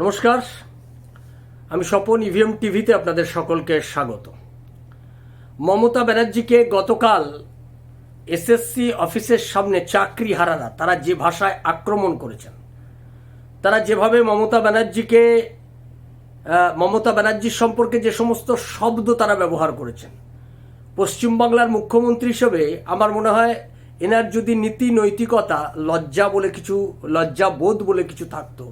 নমস্কার। আমি স্বপন ইভিএম টিভিতে আপনাদের সকলকে স্বাগত। মমতা ব্যানার্জিকে গতকাল এসএসসি অফিসের সামনে চাকরি হারারা, তারা যে ভাষায় আক্রমণ করেছেন, তারা যেভাবে মমতা ব্যানার্জিকে মমতা ব্যানার্জির সম্পর্কে যে সমস্ত শব্দ তারা ব্যবহার করেছেন, পশ্চিমবাংলার মুখ্যমন্ত্রী হিসেবে আমার মনে হয় এনার যদি নীতি নৈতিকতা লজ্জা বলে কিছু, লজ্জা বোধ বলে কিছু থাকতো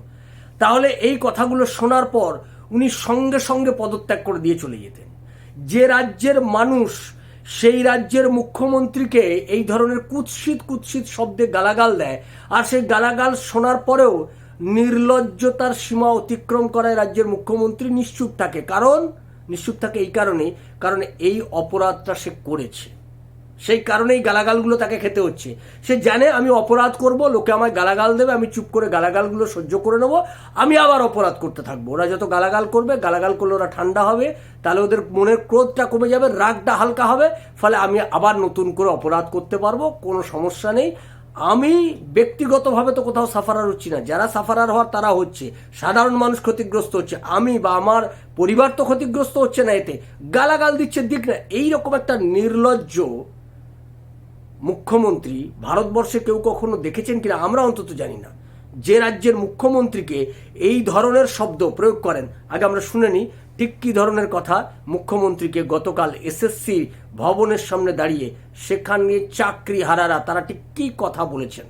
তাহলে এই কথাগুলো শোনার পর উনি সঙ্গে সঙ্গে পদত্যাগ করে দিয়ে চলে যেতেন। যে রাজ্যের মানুষ সেই রাজ্যের মুখ্যমন্ত্রীকে এই ধরনের কুৎসিত কুৎসিত শব্দে গালাগাল দেয় আর সেই গালাগাল শোনার পরেও নির্লজ্জতার সীমা অতিক্রম করায় রাজ্যের মুখ্যমন্ত্রী নিশ্চুপ থাকে। কারণ? নিশ্চুপ থাকে এই কারণে কারণ এই অপরাধটা সে করেছে। সেই কারণেই গালাগালগুলো তাকে খেতে হচ্ছে। সে জানে আমি অপরাধ করব, লোকে আমায় গালাগাল দেবে, আমি চুপ করে গালাগালগুলো সহ্য করে নেব, আমি আবার অপরাধ করতে থাকব। ওরা যত গালাগাল করবে, গালাগাল করলে ওরা ঠান্ডা হবে, তাহলে ওদের মনের ক্রোধটা কমে যাবে, রাগটা হালকা হবে, ফলে আমি আবার নতুন করে অপরাধ করতে পারব, কোনো সমস্যা নেই। আমি ব্যক্তিগতভাবে তো কোথাও সাফারার হচ্ছি না। যারা সাফারার হওয়ার তারা হচ্ছে, সাধারণ মানুষ ক্ষতিগ্রস্ত হচ্ছে, আমি বা আমার পরিবার তো ক্ষতিগ্রস্ত হচ্ছে না এতে। গালাগাল দিচ্ছে দিক না, এইরকম একটা নির্লজ্জ মুখ্যমন্ত্রী ভারতবর্ষে কেউ কখনো দেখেছেন কিনা আমরা অন্তত জানি না। যে রাজ্যের মুখ্যমন্ত্রীকে এই ধরনের শব্দ প্রয়োগ করেন, আগে আমরা শুনে নিই, ঠিক কী ধরনের কথা মুখ্যমন্ত্রীকে গতকাল এসএসসি ভবনের সামনে দাঁড়িয়ে সেখানে চাকরি হারারা তারা ঠিক কী কথা বলেছেন?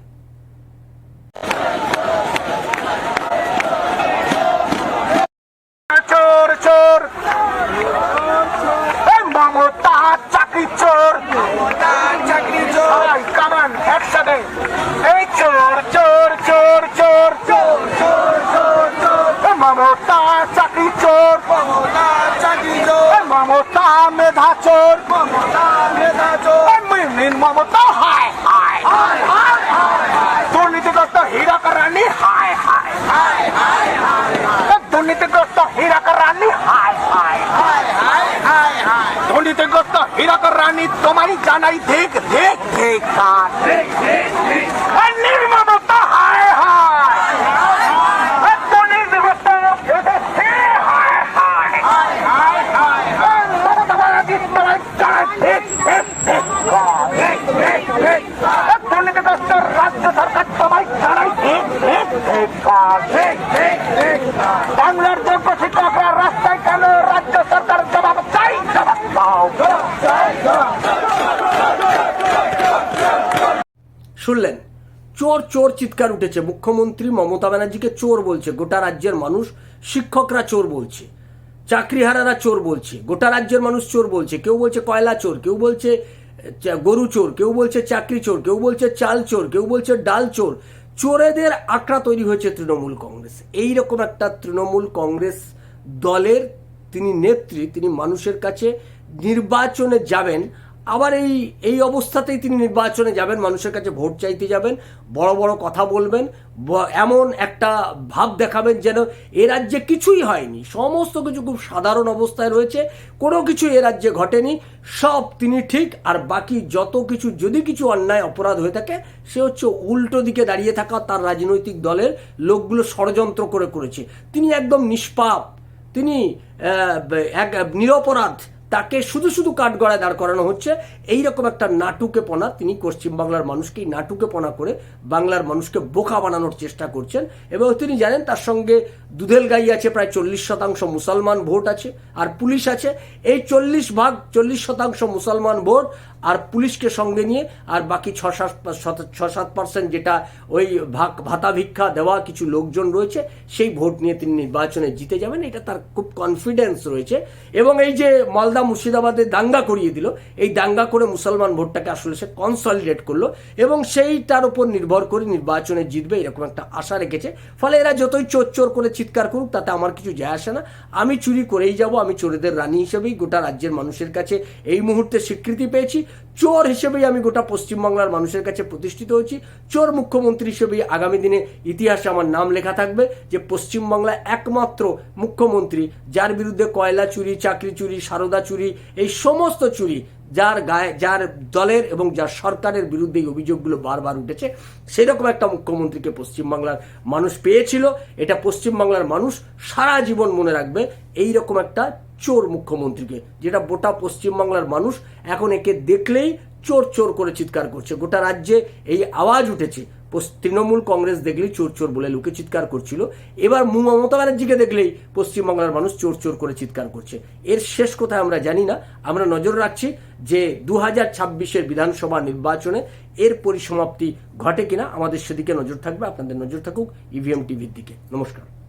মমতা মেধা চোর মমতা মেধা চোর মিন মমতা হায় হায় হায় হায় হায় দুর্নীতিগ্রস্ত হীরক রানী হায় হায় হায় হায় দুর্নীতিগ্রস্ত হীরক রানী হায় হায় হায় হায় হায় হায় দুর্নীতিগ্রস্ত হীরক রানী তোমারই জানাই দেখ দেখ দেখ কার নির্মমতা হায় হায় দুর্নীতিগ্রস্ত এসেছে, হায় হায় হায় হায় হায় মমতা ব্যানার্জি তোমার জানাই দেখ দেখ দেখ কার দেখ দেখ দেখ দুর্নীতিগ্রস্ত রাজ্য সরকার তোমায় জানাই দেখ দেখ দেখ কার দেখ দেখ দেখ বাংলার যোগ্য শিক্ষকরা রাস্তায় কেন রাজ্য সরকার জবাব চাই জবাব দাও জবাব চাই জবাব শুনলেন চোর চোর চিৎকার উঠেছে। মুখ্যমন্ত্রী মমতা ব্যানার্জিকে চোর বলছে, গোটা রাজ্যের মানুষ, শিক্ষকরা চোর বলছে, চাকরিহারারা চোর বলছে, গোটা রাজ্যের মানুষ চোর বলছে। কেউ বলছে কয়লা চোর, কেউ বলছে গরু চোর, কেউ বলছে চাকরি চোর, কেউ বলছে চাল চোর, কেউ বলছে ডাল চোর। চোরেদের আঁকড়া তৈরি হয়েছে তৃণমূল কংগ্রেস। এইরকম একটা তৃণমূল কংগ্রেস দলের তিনি নেত্রী, তিনি মানুষের কাছে নির্বাচনে যাবেন। আবার এই এই অবস্থাতেই তিনি নির্বাচনে যাবেন, মানুষের কাছে ভোট চাইতে যাবেন, বড় বড় কথা বলবেন এমন একটা ভাব দেখাবেন যেন এ রাজ্যে কিছুই হয়নি। সমস্ত কিছু খুব সাধারণ অবস্থায় রয়েছে, কোনো কিছু এ রাজ্যে ঘটেনি, সব তিনি ঠিক, আর বাকি যত কিছু, যদি কিছু অন্যায় অপরাধ হয়ে থাকে, সে হচ্ছে উল্টো দিকে দাঁড়িয়ে থাকা তার রাজনৈতিক দলের লোকগুলো ষড়যন্ত্র করে করেছে। তিনি একদম নিষ্পাপ, তিনি এক, নিরপরাধ তাকে শুধু শুধু কাঠগড়ায় দাঁড় করানো হচ্ছে। এই রকম একটা নাটুকে পনা তিনি পশ্চিমবাংলার মানুষকে এই নাটুকে পনা করে বাংলার মানুষকে বোকা বানানোর চেষ্টা করছেন। এবং তিনি জানেন তার সঙ্গে দুধেল গাই আছে, প্রায় চল্লিশ শতাংশ মুসলমান ভোট আছে, আর পুলিশ আছে। এই চল্লিশ ভাগ, চল্লিশ শতাংশ মুসলমান ভোট আর পুলিশকে সঙ্গে নিয়ে আর বাকি ছ সাত ছ সাত পার্সেন্ট যেটা ওই ভাগ ভাতা ভিক্ষা দেওয়া কিছু লোকজন রয়েছে, সেই ভোট নিয়ে তিনি নির্বাচনে জিতে যাবেন। এটা তার খুব কনফিডেন্স রয়েছে। এবং এই যে মালদা মুর্শিদাবাদে দাঙ্গা করিয়ে দিল, এই দাঙ্গা করে মুসলমান ভোটটাকে আসলে সে কনসলিডেট করল এবং সেইটার উপর নির্ভর করে নির্বাচনে জিতবে এরকম একটা আশা রেখেছে। ফলে এরা যতই চোর চোর করে চিৎকার করুক, তাতে আমার কিছু যায় আসে না। আমি চুরি করেই যাব, আমি চোরেদের রানী হিসেবেই গোটা রাজ্যের মানুষের কাছে এই মুহূর্তে স্বীকৃতি পেয়েছি। চোর হিসেবেই আমি গোটা পশ্চিমবাংলার মানুষের কাছে প্রতিষ্ঠিত হয়েছি। চোর মুখ্যমন্ত্রী হিসেবেই আগামী দিনে ইতিহাসে আমার নাম লেখা থাকবে যে পশ্চিমবাংলা একমাত্র মুখ্যমন্ত্রী, যার বিরুদ্ধে কয়লা চুরি, চাকরি চুরি, সারদা চুরি, এই সমস্ত চুরি যার গায়ে, যার দলের এবং যার সরকারের বিরুদ্ধে এই অভিযোগগুলো বারবার উঠেছে, সেরকম একটা মুখ্যমন্ত্রীকে পশ্চিমবাংলার মানুষ পেয়েছিল। এটা পশ্চিমবাংলার মানুষ সারা জীবন মনে রাখবে। এই রকম একটা চোর মুখ্যমন্ত্রীকে, যেটা গোটা পশ্চিমবাংলার মানুষ এখন একে দেখলেই চোর চোর করে চিৎকার করছে। গোটা রাজ্যে এই আওয়াজ উঠেছে। তৃণমূল কংগ্রেস দেখলেই চোর চোর বলে লোকে চিৎকার করছিল। এবার মমতা ব্যানার্জিকে দেখলেই পশ্চিমবাংলার মানুষ চোর চোর করে চিৎকার করছে। এর শেষ কোথায় আমরা জানি না। আমরা নজর রাখছি যে দু হাজার ছাব্বিশের বিধানসভা নির্বাচনে এর পরিসমাপ্তি ঘটে কিনা। আমাদের সেদিকে নজর থাকবে। আপনাদের নজর থাকুক ইভিএম টিভির দিকে। নমস্কার।